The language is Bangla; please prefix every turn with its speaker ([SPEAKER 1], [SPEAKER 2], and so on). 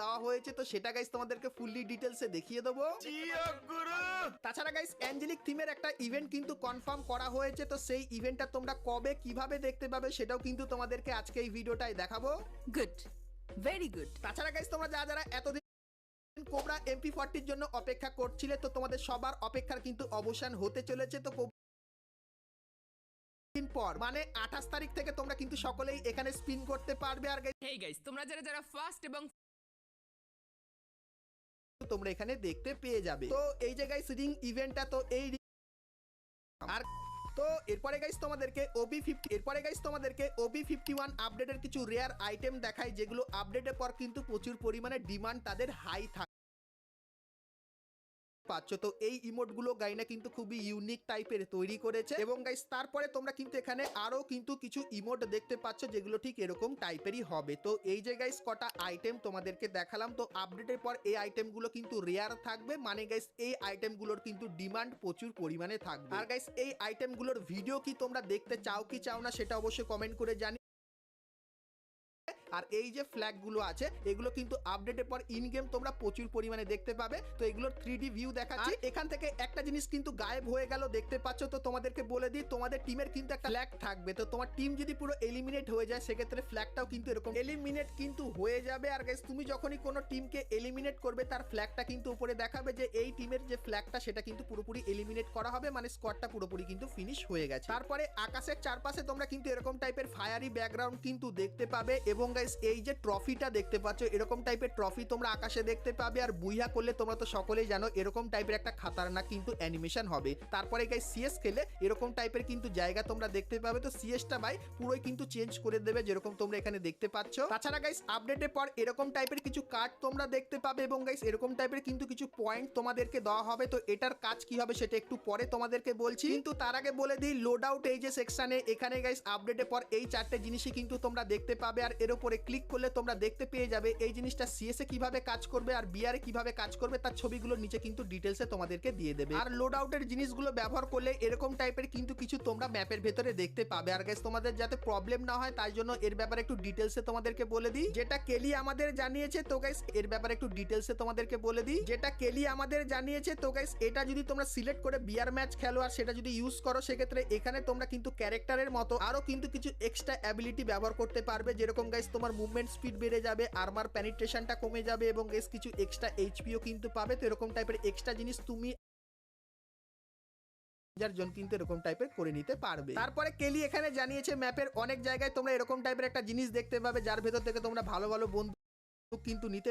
[SPEAKER 1] দেওয়া হয়েছে তো সেটা গাইস তোমাদেরকে ফুললি ডিটেলসে দেখিয়ে দেবো। তাছাড়া গাইস অ্যাঞ্জেলিক থিমের একটা ইভেন্ট কিন্তু কনফার্ম করা হয়েছে তো সেই ইভেন্টটা তোমরা কবে কীভাবে দেখতে পাবে সেটাও কিন্তু তোমাদেরকে আজকে এই ভিডিওটাই দেখাবো।
[SPEAKER 2] গুড ভেরি গুড
[SPEAKER 1] তাছাড়া গাইস তোমরা যারা যারা এতদিন কোবরা এমপি ফর্টির জন্য অপেক্ষা করছিলে তো তোমাদের সবার অপেক্ষার কিন্তু অবসান হতে চলেছে তো দিন পর মানে আঠাশ তারিখ থেকে তোমরা কিন্তু সকলেই এখানে স্পিন করতে পারবে আর
[SPEAKER 2] গাইস তোমরা যারা যারা ফার্স্ট এবং
[SPEAKER 1] তোমরা এখানে দেখতে পেয়ে যাবে। তো এই জায়গায় সিডিং ইভেন্টটা তো এই আর তো এরপরে গাইস তোমাদেরকে ওবি ফিফটি এরপরে গাইস তোমাদেরকে ওবি ফিফটি ওয়ান আপডেটের কিছু রেয়ার আইটেম দেখায় যেগুলো আপডেটের পর কিন্তু প্রচুর পরিমাণে ডিমান্ড তাদের হাই থাকে পাচ্ছ। তো এই ইমোটগুলো গাইনা কিন্তু খুবই ইউনিক টাইপের তৈরি করেছে। এবং গাইস তারপরে তোমরা কিন্তু এখানে আরও কিন্তু কিছু ইমোট দেখতে পাচ্ছ, যেগুলো ঠিক এরকম টাইপেরই হবে। তো এই যে গাইস কটা আইটেম তোমাদেরকে দেখালাম। তো আপডেটের পর এই আইটেমগুলো কিন্তু রেয়ার থাকবে। মানে গাইস এই আইটেমগুলোর কিন্তু ডিমান্ড প্রচুর পরিমাণে থাকবে। আর গাইস এই আইটেমগুলোর ভিডিও কি তোমরা দেখতে চাও কি চাও না, সেটা অবশ্যই কমেন্ট করে জানি। আর এই যে ফ্ল্যাগগুলো আছে এগুলো কিন্তু আপডেটের পর ইন গেম তোমরা প্রচুর পরিমাণে দেখতে পাবে। তো এগুলোর থ্রি ডি ভিউ দেখাচ্ছি। এখান থেকে একটা জিনিস কিন্তু গায়েব হয়ে গেল দেখতে পাচ্ছ? তো তোমাদেরকে বলে দিই তোমাদের টিমের কিন্তু একটা ফ্ল্যাগ থাকবে। তো তোমার টিম যদি পুরো এলিমিনেট হয়ে যায় সেক্ষেত্রে ফ্ল্যাগটাও কিন্তু এরকম এলিমিনেট কিন্তু হয়ে যাবে। আর গাইস তুমি যখনই কোনো টিমকে এলিমিনেট করবে তার ফ্ল্যাগটা কিন্তু উপরে দেখাবে যে এই টিমের যে ফ্ল্যাগটা সেটা কিন্তু পুরোপুরি এলিমিনেট করা হবে মানে স্কোয়াডটা পুরোপুরি কিন্তু ফিনিশ হয়ে গেছে। তারপরে আকাশের চারপাশে তোমরা কিন্তু এরকম টাইপের ফায়ারি ব্যাকগ্রাউন্ড কিন্তু দেখতে পাবে এবং গাইস এই যে ট্রফিটা দেখতে পাচ্ছ, এরকম টাইপের ট্রফি তোমরা আকাশে দেখতে পাবে আর বুইহা করলে তোমরা তো সকলেই জানো, এরকম টাইপের একটা খাতারনাক কিন্তু অ্যানিমেশন হবে। তারপরে গাইস সিএস খেলে এরকম টাইপের কিন্তু জায়গা তোমরা দেখতে পাবে। তো সিএসটা ভাই পুরোই কিন্তু চেঞ্জ করে দেবে যেরকম তোমরা এখানে দেখতে পাচ্ছ। তাছাড়া গাইস আপডেটের পর এরকম টাইপের কিছু কার্ড তোমরা দেখতে পাবে এবং গাইস এরকম টাইপের কিন্তু কিছু পয়েন্ট তোমাদেরকে দেওয়া হবে। তো এটার কাজ কি হবে সেটা একটু পরে তোমাদেরকে বলছি। কিন্তু তার আগে বলে দিই লোড আউট এই যে সেকশনে এখানে গাইস আপডেটের পর এই চারটে জিনিসই কিন্তু তোমরা দেখতে পাবে। আর এর উপরে ক্লিক করলে তোমরা দেখতে পেয়ে যাবে এই জিনিসটা সিএসএ কীভাবে কাজ করবে আর বিআর কীভাবে কাজ করবে তার ছবিগুলো নিচে কিন্তু ডিটেলসে তোমাদেরকে দিয়ে দেবে। আর লোড আউটের জিনিসগুলো ব্যবহার করলে এরকম টাইপের কিন্তু কিছু তোমরা ম্যাপের ভেতরে দেখতে পাবে। আর গাইস তোমাদের যাতে প্রবলেম না হয় তাই জন্য এর ব্যাপারে একটু ডিটেলসে তোমাদেরকে বলে দিই। যেটা কেলি আমাদের জানিয়েছে, তো গাইস এর ব্যাপারে একটু ডিটেলসে তোমাদেরকে বলে দিই। যেটা কেলি আমাদের জানিয়েছে, তো গাইস এটা যদি তোমরা সিলেক্ট করে বিয়ার ম্যাচ খেলো আর সেটা যদি ইউজ করো, সেক্ষেত্রে এখানে তোমরা কিন্তু ক্যারেক্টারের মতো আরও কিন্তু কিছু এক্সট্রা অ্যাবিলিটি ব্যবহার করতে পারবে। যেরকম গাইস তোমার মুভমেন্ট স্পিড বেড়ে যাবে আর্মার প্যানিট্রেশনটা কমে যাবে এবং বেশ কিছু এক্সট্রা এইচপিও কিন্তু পাবে। তো এরকম টাইপের এক্সট্রা জিনিস তুমি জন কিন্তু এরকম টাইপের করে নিতে পারবে। তারপরে কেলি এখানে জানিয়েছে ম্যাপের অনেক জায়গায় তোমরা এরকম টাইপের একটা জিনিস দেখতে পাবে, যার ভেতর থেকে তোমরা ভালো ভালো বন্ধু কিন্তু নিতে